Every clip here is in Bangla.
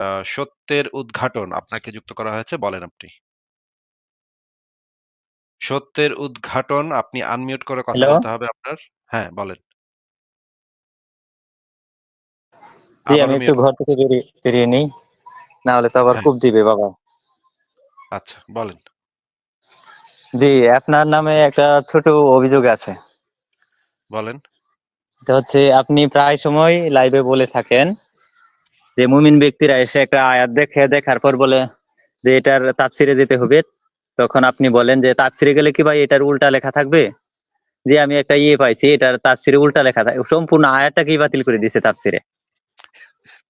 আ সত্যের উদ্ঘাটন আপনাকে যুক্ত করা হয়েছে, বলেন আপনি। সত্যের উদ্ঘাটন আপনি আনমিউট করে কথা হ্যালো? বলতে হবে আপনার। হ্যাঁ, বলেন। জি, আমি আবারও একটু মিউট ঘর থেকে বেরিয়ে বেরিয়ে নেই। না হলে তো আবার হ্যাঁ। কোপ দিবে বাবা। আচ্ছা, বলেন। জি, আপনার নামে একটা ছোট অভিযোগ আছে। বলেন। এটা হচ্ছে আপনি প্রায় সময় লাইভে বলে থাকেন যে মুমিন ব্যক্তিরা এসে একটা আয়াত দেখে, দেখার পর বলে যে এটার তাফসিরে যেতে হবে। তখন আপনি বলেন যে, "তাফসিরে গেলে কি ভাই এটার উল্টা লেখা থাকবে?" যে আমি একটা ইয়ে পাইছি এটার তাফসিরে উল্টা লেখা থাকে। সম্পূর্ণ আয়াতটাকেই বাতিল করে দিছে।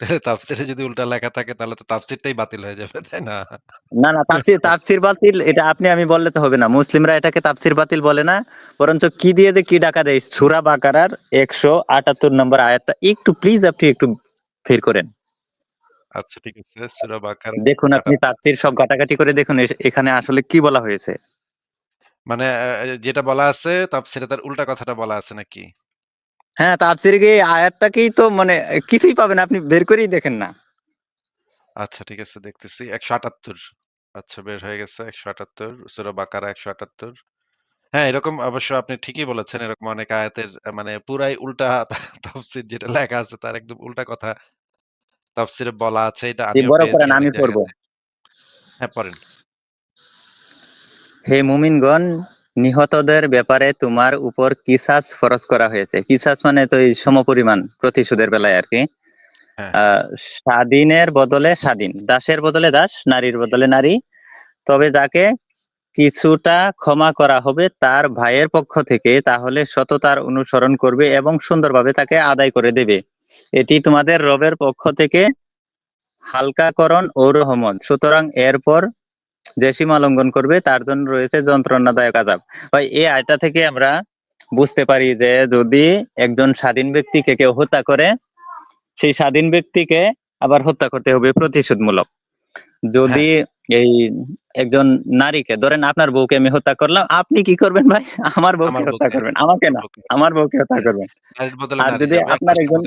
তাহলে তাফসিরে যদি উল্টা লেখা থাকে তাহলে তো তাফসিরটাই বাতিল হয়ে যাবে, তাই না? না, না তাফসির তাফসির বাতিল এটা আপনি আমি বললে তো হবে না। মুসলিমরা এটাকে তাফসির বাতিল বলে না। বরঞ্চ কি দিয়ে যে কি ডাকা দেয় সূরা বাকারার ১৭৮ নম্বর আয়াতটা একটু প্লিজ আপনি একটু বের করেন। আচ্ছা ঠিক আছে। সূরা বাকারা দেখুন আপনি ৭৮ তাফসির সব ঘাটাঘাটি করে দেখুন এখানে আসলে কি বলা হয়েছে। মানে যেটা বলা আছে তাফসিরে তার উল্টা কথাটা বলা আছে নাকি? হ্যাঁ, তাফসিরে গিয়ে আয়াতটাকেই তো মানে কিছুই পাবেন আপনি বের করেই দেখেন না। আচ্ছা ঠিক আছে দেখতেছি। ১৭৮ আচ্ছা বের হয়ে গেছে ১৭৮ সূরা বাকারা ১৭৮ হ্যাঁ, এরকম অবশ্য আপনি ঠিকই বলেছেন। এরকম অনেক আয়াতের মানে পুরাই উল্টা তাফসির যেটা লেখা আছে তার একদম উল্টা কথা তাফসিরে বলা আছে। এটা জি, আমিও বড় করেন আমি পড়ব। হ্যাঁ, পড়েন। হে মুমিনগণ, নিহতদের ব্যাপারে তোমার উপর কিসাস ফরজ করা হয়েছে। কিসাস মানে তো এই সমপরিমাণ প্রতিশোধের বেলায় আরকি। হ্যাঁ, আ হ্যাঁ। স্বাধীনের বদলে স্বাধীন, দাসের বদলে দাস, নারীর বদলে নারী। তবে যাকে কিছুটা ক্ষমা করা হবে তার ভাইয়ের পক্ষ থেকে তাহলে সততার অনুসরণ করবে এবং সুন্দরভাবে তাকে আদায় করে দেবে। এটি তোমাদের রবের পক্ষ থেকে হালকাকরণ ও রহমত। সুতরাং এরপর যে সীমা লঙ্ঘন করবে তার জন্য রয়েছে যন্ত্রণাদায়ক আজাব ভাই এই আয়টা থেকে আমরা বুঝতে পারি যে যদি একজন স্বাধীন ব্যক্তিকে কেউ হত্যা করে, সেই স্বাধীন ব্যক্তিকে আবার হত্যা করতে হবে প্রতিশোধমূলক। হ্যাঁ। যদি এই একজন নারীকে ধরেন আপনার বউকে আমি হত্যা করলাম, আপনি কি করবেন ভাই? আমার বউকে হত্যা করবেন। আমাকে না, আমার বউকে হত্যা হ্যাঁ, করবেন। আর যদি আপনার একজন।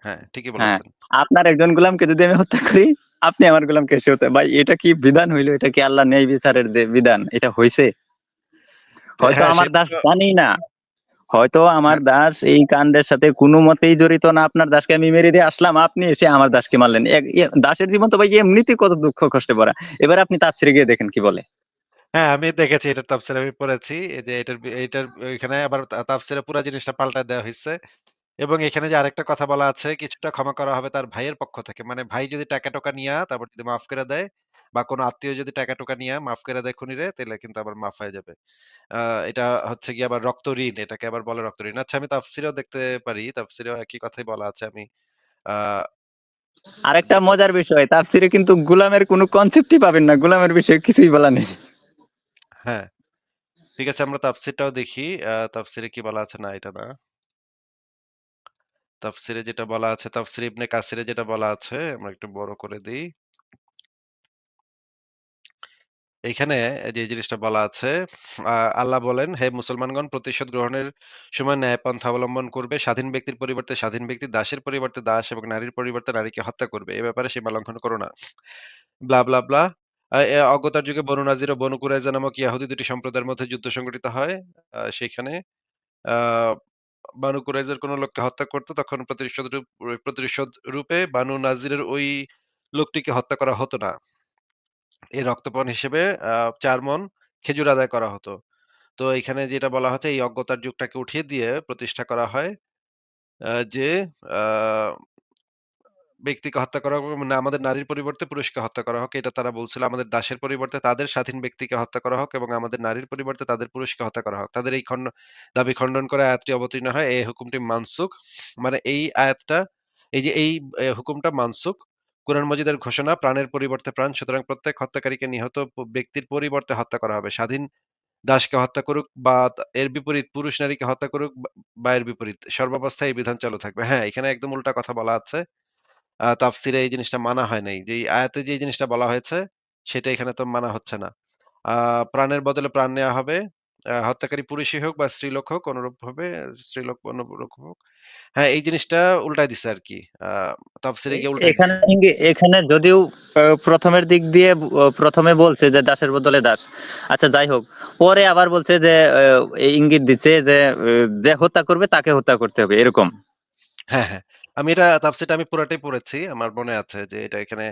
হ্যাঁ, ঠিকই হ্যাঁ, বলেছেন। আপনার একজন গোলামকে যদি আমি হত্যা করি, আপনি আমার গোলামকে এসে হত্যা ভাই এটা কি বিধান হইল? এটা কি আল্লাহর ন্যায় বিচারের বিধান, এটা হইছে? হয়তো হ্যাঁ, আমার দাস জানি না। হয়তো আমার হ্যাঁ। দাস এই কাণ্ডের সাথে কোনো মতেই জড়িত না। আপনার দাসকে আমি মেরে দিয়ে আসলাম, আপনি এসে আমার দাসকে মারলেন। দাসের জীবন তো ভাই এমনিতে কত দুঃখ কষ্টে পড়া এবার আপনি তাফসিরে গিয়ে দেখেন কি বলে। হ্যাঁ, আমি দেখেছি এটার তাফসীর আমি পড়েছি। এই যে এটার এটার এখানে আবার তাফসিরে পুরো পুরা জিনিসটা পাল্টা দেওয়া হইছে। এবং এখানে যে আরেকটা কথা বলা আছে, কিছুটা ক্ষমা করা হবে তার ভাইয়ের পক্ষ থেকে। মানে ভাই যদি টাকা-টুকা নিয়া তারপর যদি মাফ করে দেয় বা কোনো আত্মীয় যদি টাকা-টুকা নিয়া মাফ করে দেয় খুনিরে, তাইলে কিন্তু আবার মাফ হয়ে যাবে। আ এটা হচ্ছে গিয়ে আবার রক্ত ঋণ, এটাকে আবার বলে রক্ত ঋণ। আচ্ছা আমি তাফসীরেও দেখতে পারি, তাফসীরেও একই কথাই বলা আছে। আমি আ আরেকটা মজার বিষয়, তাফসিরে কিন্তু গোলামের কোনো কনসেপ্টই পাবেন না। গোলামের বিষয়ে কিছুই বলা নেই। হ্যাঁ, ঠিক আছে আমরা তাফসীরটাও দেখি। আ তাফসীরে কি বলা আছে? না এটা না। তাফসীরে যেটা বলা আছে, তাফসীর ইবনে কাসিরে যেটা বলা আছে, আমরা একটু বড় করে দেই। এইখানে যে জিনিসটা বলা আছে, আল্লাহ বলেন, "হে মুসলমানগণ প্রতিশোধ গ্রহণের সময় ন্যায়পন্থা অবলম্বন করবে। স্বাধীন ব্যক্তির পরিবর্তে স্বাধীন ব্যক্তি, দাসের পরিবর্তে দাস এবং নারীর পরিবর্তে নারীকে হত্যা করবে। এ ব্যাপারে সীমা লঙ্ঘন করো না।" ব্লা, ব্লা, অজ্ঞতার যুগে বনু নাজির ও বনু কুরাইজা নামক ইয়াহুদি দুটি সম্প্রদায়ের মধ্যে যুদ্ধ সংঘটিত হয়। সেখানে বানু কুরাইজের কোন লোককে হত্যা করত, তখন প্রতিশোধ প্রতিশোধ রূপে বানু নাজিরের ওই লোকটিকে হত্যা করা হতো না। এই রক্তপণ হিসেবে ৪ মণ খেজুর আদায় করা হতো। তো এখানে যেটা বলা হচ্ছে এই অজ্ঞতার যুগটাকে উঠিয়ে দিয়ে প্রতিষ্ঠা করা হয় যে ব্যক্তিকে হত্যা করা হোক না আমাদের নারীর পরিবর্তে পুরুষকে হত্যা করা হোক। এটা তারা বলছিল। আমাদের দাসের পরিবর্তে তাদের স্বাধীন ব্যক্তিকে হত্যা করা হোক এবং আমাদের নারীর পরিবর্তে তাদের পুরুষকে হত্যা করা হোক। তাদের এই খণ্ড দাবি খণ্ডন করে আয়াতটি অবতীর্ণ হয়। এই হুকুমটি মানসুখ। মানে এই আয়াতটা এই যে এই হুকুমটা মানসুখ। কুরআন মজিদের ঘোষণা প্রাণের পরিবর্তে প্রাণ। সুতরাং প্রত্যেক হত্যাকারীকে নিহত ব্যক্তির পরিবর্তে হত্যা করা হবে। স্বাধীন দাসকে হত্যা করুক বা এর বিপরীত পুরুষ নারীকে হত্যা করুক বা এর বিপরীত। সর্বাবস্থায় এই বিধান চালু থাকবে। হ্যাঁ, এখানে একদম উল্টা কথা বলা আছে। আ তাফসিরে এই জিনিসটা মানা হয় নাই। যে আয়াতে যে জিনিসটা বলা হয়েছে, সেটা এখানে তো মানা হচ্ছে না। আ প্রাণের বদলে প্রাণ নেয়া হবে। আ হত্যাকারী পুরুষই হোক বা স্ত্রীলোক হোক অনুরূপভাবে স্ত্রীলোক অনুরূপ হোক। হ্যাঁ, এই জিনিসটা উল্টায় দিছে আরকি। আ তাফসীরে এ গিয়ে উল্টায় এখানে দিছে। ইঙ্গি এখানে যদিও আ ১ম এর দিক দিয়ে অ ১ম এ বলছে যে দাসের বদলে দাস। আচ্ছা যাই হোক। পরে আবার বলছে যে এই ইঙ্গিত দিচ্ছে যে এ যে হত্যা করবে তাকে হত্যা করতে হবে এরকম। হ্যাঁ, হ্যাঁ। আমি এটা তাফসীরটা আমি পুরাটাই পড়েছি। আমার মনে আছে যে এটা এখানে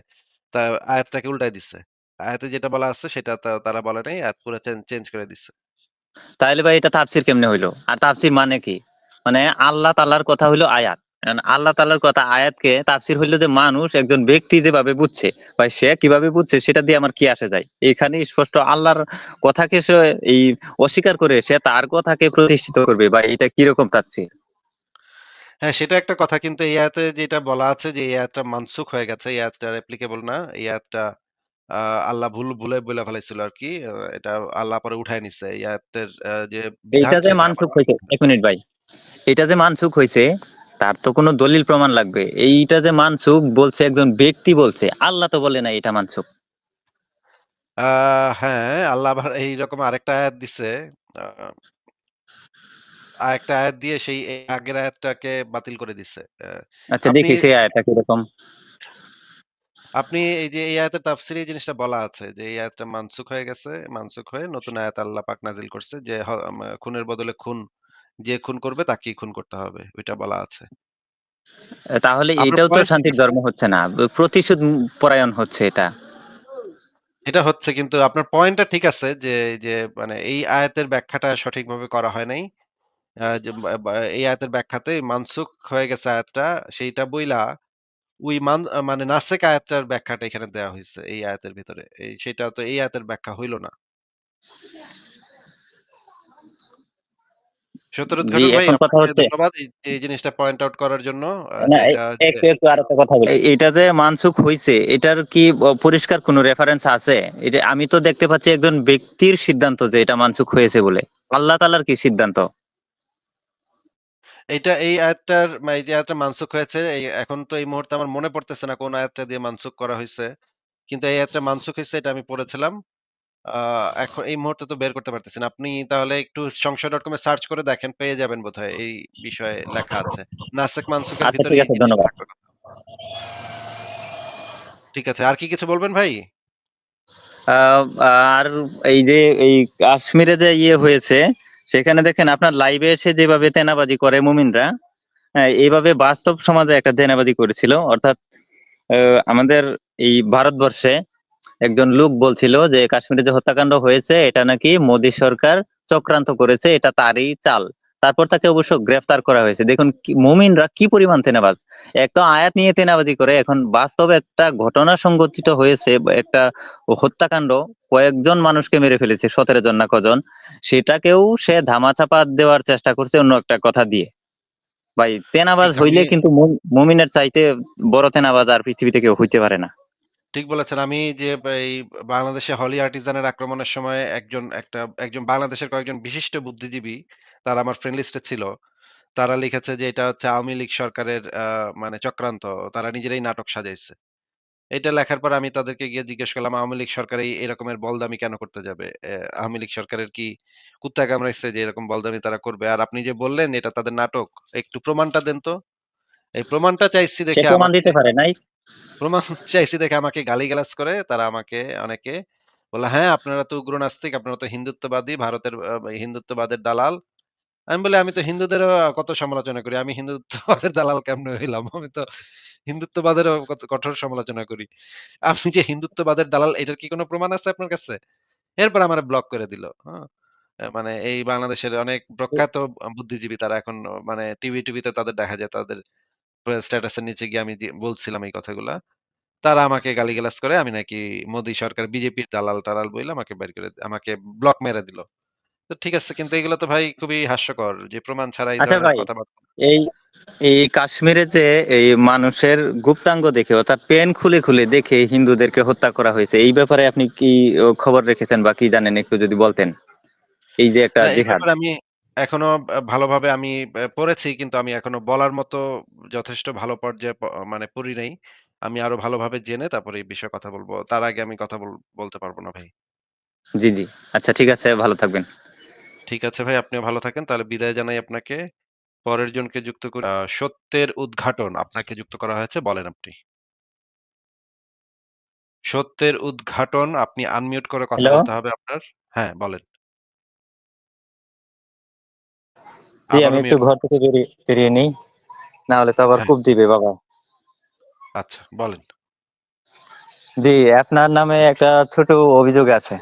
তা আয়াতটাকে উল্টায় দিছে। আয়াতে যেটা বলা আছে সেটা তারা বলে নাই। আয়াত পুরা চেঞ্জ করে দিছে। তাইলে ভাই এটা তাফসীর কেমনে হইল? আর তাফসীর মানে কি? মানে আল্লাহ তাআলার কথা হইল আয়াত। আল্লাহ তাআলার কথা আয়াতকে তাফসীর হইল যে মানুষ একজন ব্যক্তি যেভাবে বুঝছে, ভাই সে কীভাবে বুঝছে সেটা দিয়ে আমার কি আসে যায়? এখানে স্পষ্ট আল্লাহর কথাকে সে এই অস্বীকার করে সে তার কথাকে প্রতিষ্ঠিত করবে ভাই এটা কীরকম তাফসীর? হ্যাঁ, সেটা একটা কথা কিন্তু এই আয়াতে যেটা বলা আছে যে এই আয়াতটা মানসুখ হয়ে গেছে। এই আয়াতটা অ্যাপ্লিকেবল না। এই আয়াতটা আ আল্লাহ ভুল ভুলে বইলা ফেলাইছিল আরকি। আ এটা আল্লাহ পরে উঠায় নিছে। এই আয়াতের আ যে বিধান এইটা যে সেটা আবার মানসুখ হইছে, ১ মিনিট ভাই। এটা যে মানসুখ হইছে তার তো কোনো দলিল প্রমাণ লাগবে। এইটা যে মানসুখ বলছে একজন ব্যক্তি বলছে। আল্লাহ তো বলে নাই এটা মানসুখ। আ হ্যাঁ, আল্লাহ আবার এইরকম আরেকটা আয়াত দিছে। আ আরেকটা আয়াত দিয়ে সেই আগের আয়াতটাকে বাতিল করে দিছে। আচ্ছা দেখি সেই আয়াতটা কীরকম? আপনি এই যে এই আয়াতের তাফসীরে এই জিনিসটা বলা আছে যে এই আয়াতটা মানসুখ হয়ে গেছে। মানসুখ হয়ে নতুন আয়াত আল্লাহ পাক নাজিল করছে যে খুনের বদলে খুন যে খুন করবে তাকেই খুন করতে হবে। ওইটা বলা আছে। তাহলে এটাও তো শান্তির ধর্ম হচ্ছে না। প্রতিশোধ পরায়ণ হচ্ছে এটা। এটা হচ্ছে কিন্তু আপনার পয়েন্টটা ঠিক আছে যে, যে মানে এই আয়াতের ব্যাখ্যাটা সঠিকভাবে করা হয় নাই। আ যে বা বা এই আয়াতের ব্যাখ্যাতে মানসুখ হয়ে গেছে আয়াতটা সেইটা বইলা ওই মান আ মানে নাসেক আয়াতটার ব্যাখ্যাটা এখানে দেয়া হইছে এই আয়াতের ভিতরে। এই সেটা তো এই আয়াতের ব্যাখ্যা হইল না। শতরুদ জি, ঘটক ভাই এখন কথা আপনাকে হচ্ছে ধন্যবাদ এই এই জিনিসটা পয়েন্ট আউট করার জন্য। আ না এ এটা যে একটু, একটু আরেকটা কথা বলি। এ এটা যে মানসুখ হইছে এটার কি পরিষ্কার কোনো রেফারেন্স আছে? এটা আমি তো দেখতে পাচ্ছি একজন ব্যক্তির সিদ্ধান্ত যে এটা মানসুখ হয়েছে বলে। আল্লাহ তাআলার কি সিদ্ধান্ত? এইটা এই আয়াতটার মা এই যে আয়াতটা মানসুখ হয়েছে এই এখন তো এই মুহূর্তে আমার মনে পড়তেছে না কোন আয়াতটা দিয়ে মানসুখ করা হয়েছে কিন্তু এই আয়াতটা মানসুখ হইছে এটা আমি পড়েছিলাম। এখন এই মুহূর্তে তো বের করতে পারতেছি না। আপনি তাহলে একটু সংশয়.com এ সার্চ করে দেখেন পেয়ে যাবেন বোধহয় এই বিষয়ে লেখা আছে। নাসেখ মানসুখের আচ্ছা ভিতরে ঠিক আছে। আর কি কিছু বলবেন ভাই? আর এই যে এই কাশ্মীরে যে ইয়ে হয়েছে সেখানে দেখেন আপনার লাইভে এসে যেভাবে তেনাবাজি করে মুমিনরা, হ্যাঁ, এইভাবে বাস্তব সমাজে একটা তেনাবাজি করেছিল। অর্থাৎ আমাদের এই ভারতবর্ষে একজন লোক বলছিল যে কাশ্মীরে যে হত্যাকাণ্ড হয়েছে এটা নাকি মোদী সরকার চক্রান্ত করেছে, এটা তারই চাল। তারপর তাকে অবশ্য গ্রেফতার করা হয়েছে। দেখুন মুমিনরা কি পরিমাণ তেনাবাজ। এক তো আয়াত নিয়ে তেনাবাজি করে, এখন বাস্তবে একটা ঘটনা সংঘটিত হয়েছে একটা হত্যাকাণ্ড কয়েকজন মানুষকে মেরে ফেলেছে ১৭ জন না কজন। সেটাকেও সে ধামাচাপা দেওয়ার চেষ্টা করছে অন্য একটা কথা দিয়ে। ভাই তেনাবাজ হইলে কিন্তু মুমিনের চাইতে বড় তেনাবাজ আর পৃথিবীতে কেউ হইতে পারে না। ঠিক বলেছেন। আমি যে এই বাংলাদেশে হলি আর্টিজানের আক্রমণের সময় একজন একটা একজন বাংলাদেশের কয়েকজন বিশিষ্ট বুদ্ধিজীবী তারা আমার ফ্রেন্ড লিস্টে ছিল। তারা লিখেছে যে এটা হচ্ছে আওয়ামী লীগ সরকারের মানে চক্রান্ত। তারা নিজেরাই নাটক সাজাইছে। এটা লেখার পর আমি তাদেরকে গিয়ে জিজ্ঞেস করলাম, "আওয়ামী লীগ সরকার এই এরকমের বলদামি কেন করতে যাবে? আওয়ামী লীগ সরকারের কি কুত্তা কামড়াইছে যে এরকম বলদামি তারা করবে? আর আপনি যে বললেন এটা তাদের নাটক, একটু প্রমাণটা দেন তো?" এই প্রমাণটা চাইছি দেখে প্রমাণ দিতে পারে নাই। প্রমাণ চাইছি দেখে আমাকে গালিগালাজ করে তারা আমাকে অনেকে বলে "হ্যাঁ, আপনারা তো উগ্র নাস্তিক, আপনারা তো হিন্দুত্ববাদী, ভারতের হিন্দুত্ববাদের দালাল।" আমি বলি, "আমি তো হিন্দুদেরও কত সমালোচনা করি। আমি হিন্দুত্ববাদের দালাল কেমনে হইলাম? আমি তো হিন্দুত্ববাদেরও কত কঠোর সমালোচনা করি। আপনি যে হিন্দুত্ববাদের দালাল এটার কি কোনো প্রমাণ আছে আপনার কাছে?" এরপর আমারে ব্লক করে দিল। হ্যাঁ? মানে এই বাংলাদেশের অনেক প্রখ্যাত বুদ্ধিজীবী তারা এখন মানে টিভি-টিভিতে তাদের দেখা যায় তাদের স্ট্যাটাসের নিচে গিয়ে আমি বলছিলাম এই কথাগুলা। তারা আমাকে গালিগালাজ করে আমি নাকি মোদি সরকার বিজেপির দালাল-টালাল বইলা আমাকে বের করে আমাকে ব্লক মেরে দিল। তো ঠিক আছে কিন্তু এগুলো তো ভাই খুবই হাস্যকর যে প্রমাণ ছাড়া এই আচ্ছা ভাই, এই এই কাশ্মীরে যে এই মানুষের গুপ্তাঙ্গ দেখে অর্থাৎ পেন খুলে, খুলে দেখে হিন্দুদেরকে হত্যা করা হয়েছে। এই ব্যাপারে আপনি কি খবর রেখেছেন বা কি জানেন একটু যদি বলতেন? এই যে একটা জিহাদ। আমি এখনও ভালোভাবে আমি পড়েছি কিন্তু আমি এখনও বলার মতো যথেষ্ট ভালো পর্যায়ে মানে পড়ি নাই। আমি আরও ভালোভাবে জেনে তারপরে এই বিষয়ে কথা বলব তার আগে আমি কথা বল বলতে পারব না ভাই। জি, জি। আচ্ছা ঠিক আছে ভালো থাকবেন। ঠিক আছে ভাই আপনিও ভালো থাকেন। তাহলে বিদায় জানাই আপনাকে। পরের জনকে যুক্ত করি। সত্যের উদ্ঘাটন আপনাকে যুক্ত করা হয়েছে। বলেন আপনি। সত্যের উদ্ঘাটন আপনি আনমিউট করে কথা হ্যালো? বলতে হবে আপনার। হ্যাঁ, বলেন। জি, আমি একটু মিউট ঘর থেকে বেরিয়ে বেরিয়ে নেই। না হলে তো আবার হ্যাঁ। খুব দিবে বাবা। আচ্ছা, বলেন। জি, আপনার নামে একটা ছোট অভিযোগ আছে।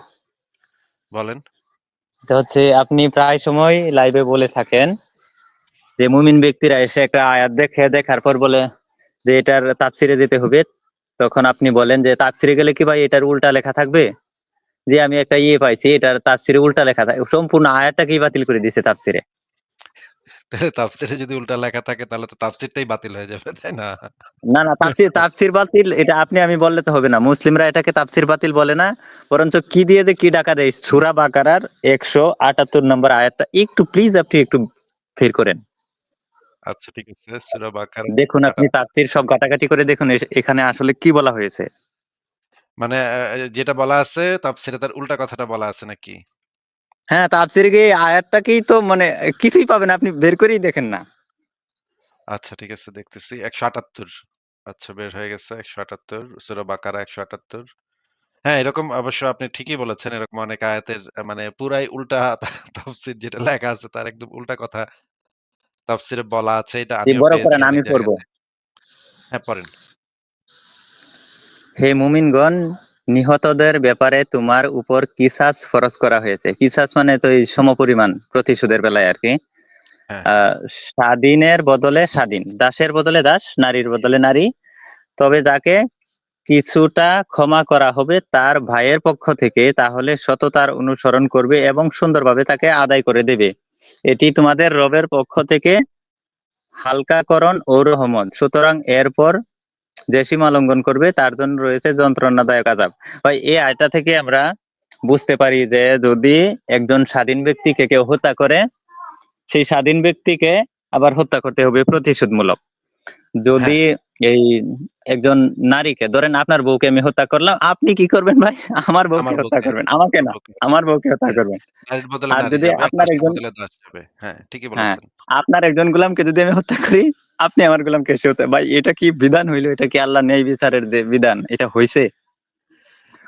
বলেন। এটা হচ্ছে আপনি প্রায় সময় লাইভে বলে থাকেন যে মুমিন ব্যক্তিরা এসে একটা আয়াত দেখে, দেখার পর বলে যে এটার তাপসিরে যেতে হবে। তখন আপনি বলেন যে তাপসিরে গেলে কি ভাই এটার উল্টা লেখা থাকবে? যে আমি একটা ইয়ে পাইছি এটার তাপসিরে উল্টা লেখা থাকে। সম্পূর্ণ কি বাতিল করে দিছে তাফসিরে। তাহলে তাফসিরে যদি উল্টা লেখা থাকে তাহলে তো তাফসিরটাই বাতিল হয়ে যাবে, তাই না? না, না তাফসির তাফসির বাতিল এটা আপনি আমি বললে তো হবে না। মুসলিমরা এটাকে তাফসির বাতিল বলে না। বরঞ্চ কি দিয়ে যে কি ডাকা দেয় সূরা বাকারার ১৭৮ নম্বর আয়াতটা একটু প্লিজ আপনি একটু বের করেন। আচ্ছা ঠিক আছে। সূরা বাকারা দেখুন আপনি ৭৮ তাফসির সব ঘাটাঘাটি করে দেখুন এখানে আসলে কি বলা হয়েছে। মানে যেটা বলা আছে তাফসিরে তার উল্টা কথাটা বলা আছে নাকি? হ্যাঁ, তাফসিরে গিয়ে এই আয়াতটাকেই তো মানে কিছুই পাবেন। আপনি বের করেই দেখেন না। আচ্ছা ঠিক আছে দেখতেছি। ১৭৮ আচ্ছা বের হয়ে গেছে ১৭৮ সূরা বাকারা ১৭৮ হ্যাঁ, এরকম অবশ্য আপনি ঠিকই বলেছেন। এরকম অনেক আয়াতের মানে পুরাই উল্টা তাফসির যেটা লেখা আছে তার একদম উল্টা কথা তাফসিরে বলা আছে। এটা জি, আমিও বড় করেন আমি পড়ব। হ্যাঁ, পড়েন। হে মুমিনগণ নিহতদের ব্যাপারে তোমার উপর কিসাস ফরজ করা হয়েছে। কিসাস মানে তো এই সমপরিমাণ প্রতিশোধের বেলায় আর কি হ্যাঁ। স্বাধীনের বদলে স্বাধীন, দাসের বদলে দাস, নারীর বদলে নারী। তবে যাকে কিছুটা ক্ষমা করা হবে তার ভাইয়ের পক্ষ থেকে তাহলে সততার অনুসরণ করবে এবং সুন্দরভাবে তাকে আদায় করে দেবে। এটি তোমাদের রবের পক্ষ থেকে হালকাকরণ ও রহমত। সুতরাং এরপর যে সীমা লঙ্ঘন করবে তার জন্য রয়েছে যন্ত্রণাদায়ক আযাব। ভাই এই আয়টা থেকে আমরা বুঝতে পারি যে যদি একজন স্বাধীন ব্যক্তিকে কেউ হত্যা করে, সেই স্বাধীন ব্যক্তিকে আবার হত্যা করতে হবে প্রতিশোধমূলক। যদি হ্যাঁ। এই একজন নারীকে ধরেন আপনার বউকে আমি হত্যা করলাম, আপনি কি করবেন ভাই? আমার বউকে হত্যা করবেন। আমাকে আমার না, বউকে হত্যা আমার বউকে হত্যা হ্যাঁ, করবেন। আর যদি আপনার একজন। হ্যাঁ, ঠিকই হ্যাঁ, বলেছেন। আপনার একজন গোলামকে যদি আমি হত্যা করি, আপনি আমার গোলামকে এসে হত্যা ভাই এটা কি বিধান হইল? এটা কি আল্লাহর ন্যায় বিচারের যে বিধান এটা হইছে?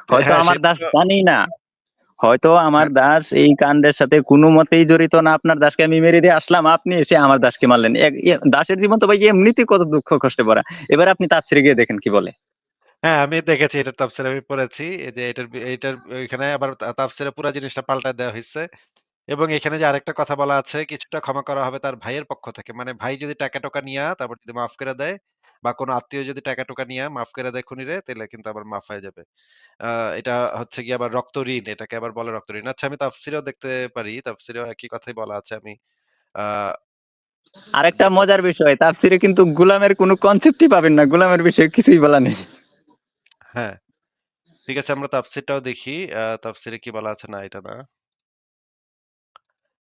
হয়তো হ্যাঁ, আমার দাস তো জানেই না। হয়তো আমার হ্যাঁ। দাস এই কাণ্ডের সাথে কোনমতেই জড়িত না। আপনার দাসকে আমি মেরে দিয়ে আসলাম। আপনি এসে আমার দাসকে মারলেন। দাসের জীবন তো ভাই এমনিতেই কত দুঃখ কষ্টে ভরা। এবার আপনি তাফসিরে গিয়ে দেখেন কি বলে। হ্যাঁ, আমি দেখেছি এটার তাফসীর আমি পড়েছি। এই যে এটার বি এইটার এখানে আবার তাফসীরে পুরা জিনিসটা পাল্টায় দেওয়া হইছে। এবং এখানে যে আরেকটা কথা বলা আছে, কিছুটা ক্ষমা করা হবে তার ভাইয়ের পক্ষ থেকে। মানে ভাই যদি টাকা-টুকা নিয়া তারপর যদি মাফ করে দেয় বা কোন আত্মীয় যদি টাকা-টুকা নিয়া মাফ করে দেয় খুনিরে, তাইলে কিন্তু আবার মাফ হয়ে যাবে। আ এটা হচ্ছে গিয়ে আবার রক্ত ঋণ। এটাকে আবার বলে রক্ত ঋণ। আচ্ছা আমি তাফসীরেও দেখতে পারি। তাফসীরেও একই কথাই বলা আছে। আমি আ আরেকটা মজার বিষয় তাফসিরে কিন্তু গোলামের কোনো কনসেপ্টই পাবেন না। গুলামের বিষয়ে কিছুই বলা নেই। হ্যাঁ, ঠিক আছে আমরা তাফসীরটাও দেখি। আ তাফসীরে কি বলা আছে? না এটা না।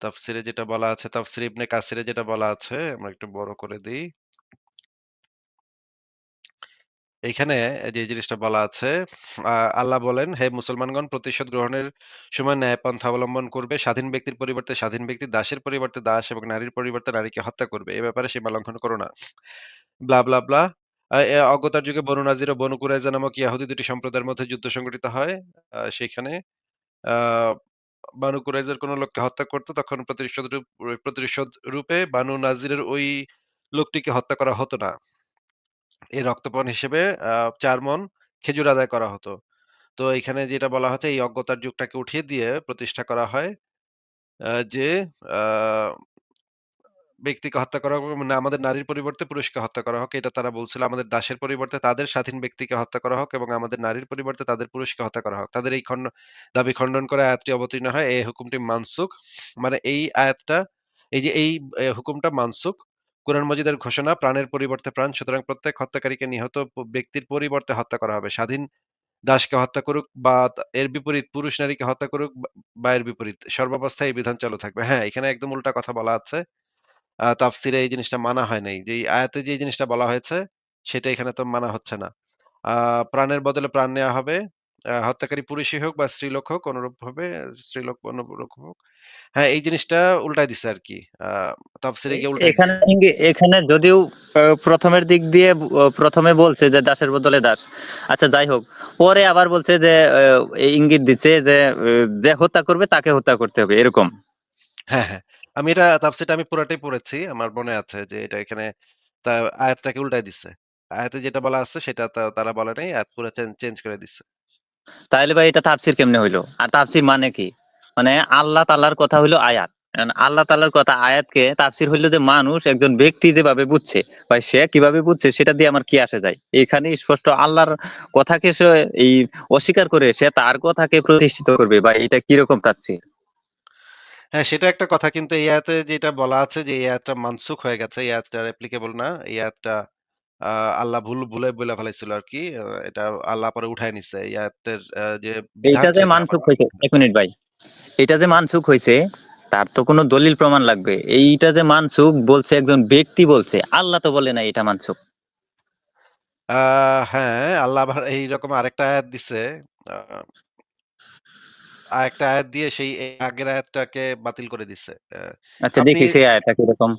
তাফসীরে যেটা বলা আছে, তাফসীর ইবনে কাসিরে যেটা বলা আছে, আমরা একটু বড় করে দেই। এইখানে যে জিনিসটা বলা আছে, আল্লাহ বলেন, "হে মুসলমানগণ প্রতিশোধ গ্রহণের সময় ন্যায়পন্থা অবলম্বন করবে। স্বাধীন ব্যক্তির পরিবর্তে স্বাধীন ব্যক্তি, দাসের পরিবর্তে দাস এবং নারীর পরিবর্তে নারীকে হত্যা করবে। এ ব্যাপারে সীমা লঙ্ঘন করো না।" Blah, blah, blah. অজ্ঞতার যুগে বনু নাজির ও বনু কুরাইজা নামক ইয়াহুদি দুটি সম্প্রদায়ের মধ্যে যুদ্ধ সংঘটিত হয়। সেখানে বানু কুরাইজার কোন লোককে হত্যা করতো, তখন প্রতিশোধ রূপ, প্রতিশোধ রূপে বানু নাজিরের ওই লোকটিকে হত্যা করা হতো না। এই রক্তপণ হিসেবে ৪ মণ খেজুর আদায় করা হতো। তো এখানে যেটা বলা হচ্ছে, এই অজ্ঞতার যুগটাকে উঠিয়ে দিয়ে প্রতিষ্ঠা করা হয় যে ব্যক্তিকে হত্যা করা হোক মানে আমাদের নারীর পরিবর্তে পুরুষকে হত্যা করা হোক। এটা তারা বলছিল। আমাদের দাসের পরিবর্তে তাদের স্বাধীন ব্যক্তিকে হত্যা করা হোক এবং আমাদের নারীর পরিবর্তে তাদের পুরুষকে হত্যা করা হোক। তাদের এই খণ্ড দাবি খণ্ডন করে আয়াতটি অবতীর্ণ হয়। এই হুকুমটি মানসুখ। মানে এই আয়াতটা এই যে এই হুকুমটা মানসুক কোরআন মজিদের ঘোষণা প্রাণের পরিবর্তে প্রাণ। সুতরাং প্রত্যেক হত্যাকারীকে নিহত ব্যক্তির পরিবর্তে হত্যা করা হবে। স্বাধীন দাসকে হত্যা করুক বা এর বিপরীত পুরুষ নারীকে হত্যা করুক বা এর বিপরীত। সর্বাবস্থায় এই বিধান চালু থাকবে। হ্যাঁ, এখানে একদম উল্টা কথা বলা আছে। আ তাফসিরে এই জিনিসটা মানা হয় নাই। যে আয়াতে যে জিনিসটা বলা হয়েছে, সেটা এখানে তো মানা হচ্ছে না। আ প্রাণের বদলে প্রাণ নেয়া হবে। আ হত্যাকারী পুরুষই হোক বা স্ত্রীলোক হোক অনুরূপভাবে স্ত্রীলোক অনুরূপ হোক। হ্যাঁ, এই জিনিসটা উল্টায় দিছে আরকি। আ তাফসীরে এ গিয়ে উল্টায় এখানে দিছে। ইঙ্গি এখানে যদিও আ ১ম এর দিক দিয়ে ব ১ম এ বলছে যে দাসের বদলে দাস। আচ্ছা যাই হোক। পরে আবার বলছে যে ইঙ্গিত দিচ্ছে যে, যে হত্যা করবে তাকে হত্যা করতে হবে এরকম। হ্যাঁ, হ্যাঁ। আমি এটা তাফসীরটা আমি পুরাটাই পড়েছি। আমার মনে আছে যে এটা এখানে তা আয়াতটাকে উল্টায় দিছে। আয়াতে যেটা বলা আছে সেটা তারা বলে নাই। আয়াত পুরা চেঞ্জ করে দিছে। তাইলে ভাই এটা তাফসীর কেমনে হইল? আর তাফসীর মানে কি? মানে আল্লাহ তাআলার কথা হইল আয়াত। আল্লাহ তাআলার কথা আয়াতকে তাফসীর হইল যে মানুষ একজন ব্যক্তি যেভাবে বুঝছে, ভাই সে কীভাবে বুঝছে সেটা দিয়ে আমার কি আসে যায়? এখানে স্পষ্ট আল্লাহর কথাকে সে এই অস্বীকার করে সে তার কথাকে প্রতিষ্ঠিত করবে ভাই এটা কীরকম তাফসীর? হ্যাঁ, সেটা একটা কথা কিন্তু এই আয়াতে যেটা বলা আছে যে এই আয়াতটা মানসুখ হয়ে গেছে। এই আয়াতটা অ্যাপ্লিকেবল না। এই আয়াতটা আ আল্লাহ ভুল ভুলে বইলা ফেলাইছিল আরকি। আ এটা আল্লাহ পরে উঠায় নিছে। এই আয়াতের আ যে বিধান এইটা যে সেটা মানসুখ হইছে, ১ মিনিট ভাই। এটা যে মানসুখ হইছে তার তো কোনো দলিল প্রমাণ লাগবে। এইটা যে মানসুখ বলছে একজন ব্যক্তি বলছে। আল্লাহ তো বলে নাই এটা মানসুখ। আ হ্যাঁ, আল্লাহ আবার এইরকম আরেকটা আয়াত দিছে। আ আরেকটা আয়াত দিয়ে সেই আগের আয়াতটাকে বাতিল করে দিছে। আচ্ছা দেখি সেই আয়াতটা কীরকম?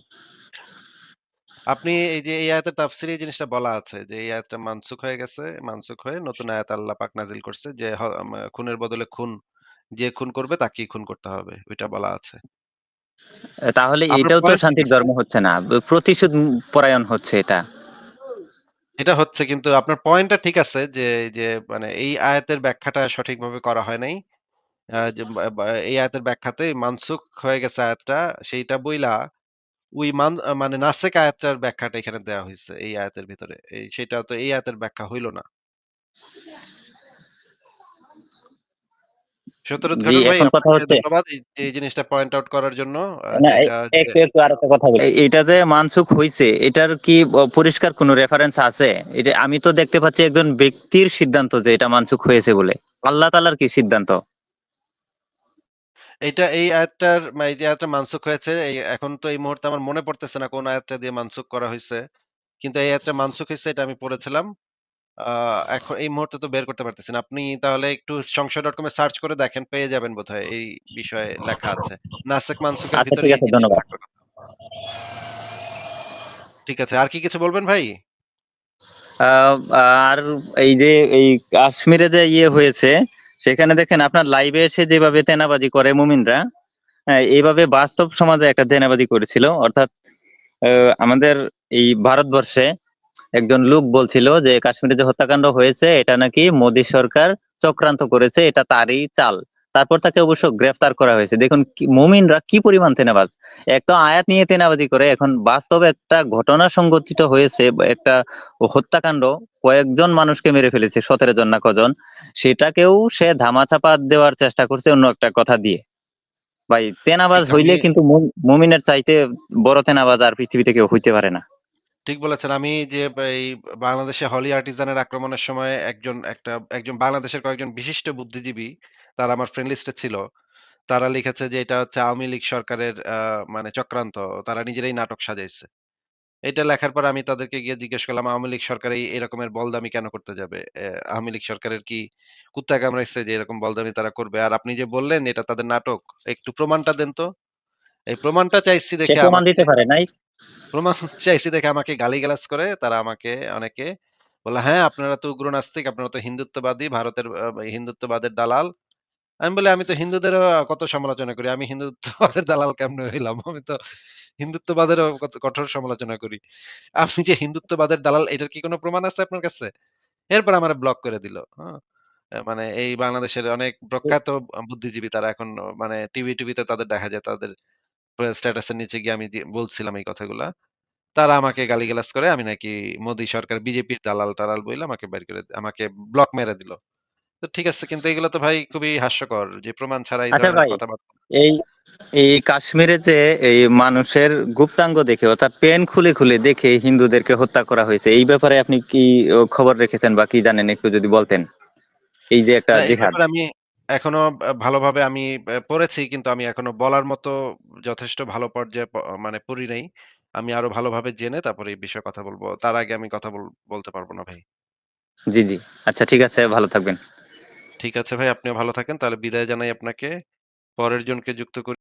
আপনি এই যে এই আয়াতের তাফসীরে এই জিনিসটা বলা আছে যে এই আয়াতটা মানসুখ হয়ে গেছে। মানসুখ হয়ে নতুন আয়াত আল্লাহ পাক নাজিল করছে যে খুনের বদলে খুন যে খুন করবে তাকেই খুন করতে হবে। ওইটা বলা আছে। তাহলে এটাও তো শান্তির। ধর্ম হচ্ছে না। প্রতিশোধ পরায়ণ হচ্ছে এটা। এটা হচ্ছে কিন্তু আপনার পয়েন্টটা ঠিক আছে যে, যে মানে এই আয়াতের ব্যাখ্যাটা সঠিকভাবে করা হয় নাই। আ যে বা বা এই আয়াতের ব্যাখ্যাতে মানসুখ হয়ে গেছে আয়াতটা সেইটা বইলা ওই মান আ মানে নাসেক আয়াতটার ব্যাখ্যাটা এখানে দেয়া হইছে এই আয়াতের ভিতরে। এই সেটা তো এই আয়াতের ব্যাখ্যা হইল না। সত্যরোধ জি, ঘটক ভাই এখন কথা আপনাকে হচ্ছে ধন্যবাদ এই এই জিনিসটা পয়েন্ট আউট করার জন্য। আ না এ এটা যে একটু, একটু আরেকটা কথা বলি। এ এটা যে মানসুখ হইছে এটার কি ব পরিষ্কার কোনো রেফারেন্স আছে? যে আমি তো দেখতে পাচ্ছি একজন ব্যক্তির সিদ্ধান্ত যে এটা মানসুখ হয়েছে বলে। আল্লাহ তাআলার কি সিদ্ধান্ত? এইটা এই আয়াতটার মা এই যে আয়াতটা মানসুখ হয়েছে এই এখন তো এই মুহূর্তে আমার মনে পড়তেছে না কোন আয়াতটা দিয়ে মানসুখ করা হয়েছে কিন্তু এই আয়াতটা মানসুখ হইছে এটা আমি পড়েছিলাম। এখন এই মুহূর্তে তো বের করতে পারতেছি না। আপনি তাহলে একটু সংশয়.com এ সার্চ করে দেখেন পেয়ে যাবেন বোধহয় এই বিষয়ে লেখা আছে। নাসেখ মানসুখের আচ্ছা ভিতরে ঠিক আছে। আর কি কিছু বলবেন ভাই? আর এই যে এই কাশ্মীরে যে ইয়ে হয়েছে সেখানে দেখেন আপনার লাইভে এসে যেভাবে তেনাবাজি করে মুমিনরা, হ্যাঁ, এইভাবে বাস্তব সমাজে একটা তেনাবাজি করেছিল। অর্থাৎ আমাদের এই ভারতবর্ষে একজন লোক বলছিল যে কাশ্মীরে যে হত্যাকাণ্ড হয়েছে এটা নাকি মোদী সরকার চক্রান্ত করেছে, এটা তারই চাল। তারপর তাকে অবশ্য গ্রেফতার করা হয়েছে। দেখুন মুমিনরা কি পরিমাণ তেনাবাজ। এক তো আয়াত নিয়ে তেনাবাজি করে, এখন বাস্তবে একটা ঘটনা সংঘটিত হয়েছে একটা হত্যাকাণ্ড কয়েকজন মানুষকে মেরে ফেলেছে ১৭ জন না কজন। সেটাকেও সে ধামাচাপা দেওয়ার চেষ্টা করছে অন্য একটা কথা দিয়ে। ভাই তেনাবাজ হইলে কিন্তু মুমিনের চাইতে বড় তেনাবাজ আর পৃথিবীতে কেউ হইতে পারে না। ঠিক বলেছেন। আমি যে এই বাংলাদেশে হলি আর্টিজানের আক্রমণের সময় একজন একটা একজন বাংলাদেশের কয়েকজন বিশিষ্ট বুদ্ধিজীবী তারা আমার ফ্রেন্ড লিস্টে ছিল। তারা লিখেছে যে এটা হচ্ছে আওয়ামী লীগ সরকারের মানে চক্রান্ত। তারা নিজেরাই নাটক সাজাইছে। এটা লেখার পর আমি তাদেরকে গিয়ে জিজ্ঞেস করলাম, "আওয়ামী লীগ সরকার এই এরকমের বলদামি কেন করতে যাবে? আওয়ামী লীগ সরকারের কি কুত্তা কামড়াইছে যে এরকম বলদামি তারা করবে? আর আপনি যে বললেন এটা তাদের নাটক, একটু প্রমাণটা দেন তো?" এই প্রমাণটা চাইছি দেখে প্রমাণ আমাকে দিতে পারে নাই। প্রমাণ চাইছি দেখে আমাকে গালিগালাজ করে তারা আমাকে অনেকে বলল, "হ্যাঁ, আপনারা তো উগ্র নাস্তিক, আপনারা তো হিন্দুত্ববাদী, ভারতের হিন্দুত্ববাদের দালাল।" আমি বলি, "আমি তো হিন্দুদেরও কত সমালোচনা করি। আমি হিন্দুত্ববাদের দালাল কেমনে হইলাম? আমি তো হিন্দুত্ববাদেরও কত কঠোর সমালোচনা করি। আপনি যে হিন্দুত্ববাদের দালাল, এটার কি কোন প্রমাণ আছে আপনার কাছে?" এরপর আমারে ব্লক করে দিল। হ্যাঁ? মানে এই বাংলাদেশের অনেক প্রখ্যাত বুদ্ধিজীবী তারা এখন মানে টিভি-টিভিতে তাদের দেখা যায়, তাদের স্ট্যাটাসের নিচে গিয়ে আমি বলছিলাম এই কথাগুলা। তারা আমাকে গালিগালাজ করে, আমি নাকি মোদী সরকার, বিজেপির দালাল-টালাল বইলা আমাকে বের করে, আমাকে ব্লক মেরে দিল। তো ঠিক আছে কিন্তু এগুলো তো ভাই খুবই হাস্যকর যে প্রমাণ ছাড়া এই আচ্ছা কথাবার্তা এই এই কাশ্মীরে যে এই মানুষের গুপ্তাঙ্গ দেখে অর্থাৎ পেন খুলে, খুলে দেখে হিন্দুদেরকে হত্যা করা হয়েছে। এই ব্যাপারে আপনি কি খবর রেখেছেন বা কি জানেন একটু যদি বলতেন? এই যে একটা। আমি এখনও ভালোভাবে আমি পড়েছি কিন্তু আমি এখনও বলার মতো যথেষ্ট ভালো পর্যায়ে মানে পড়ি নাই। আমি আরও ভালোভাবে জেনে তারপরে এই বিষয়ে কথা বলব তার আগে আমি কথা বল বলতে পারব না ভাই। জি, জি। আচ্ছা ঠিক আছে ভালো থাকবেন। ঠিক আছে ভাই, আপনিও ভালো থাকেন। তাহলে বিদায় জানাই আপনাকে। পরের জনকে যুক্ত করি।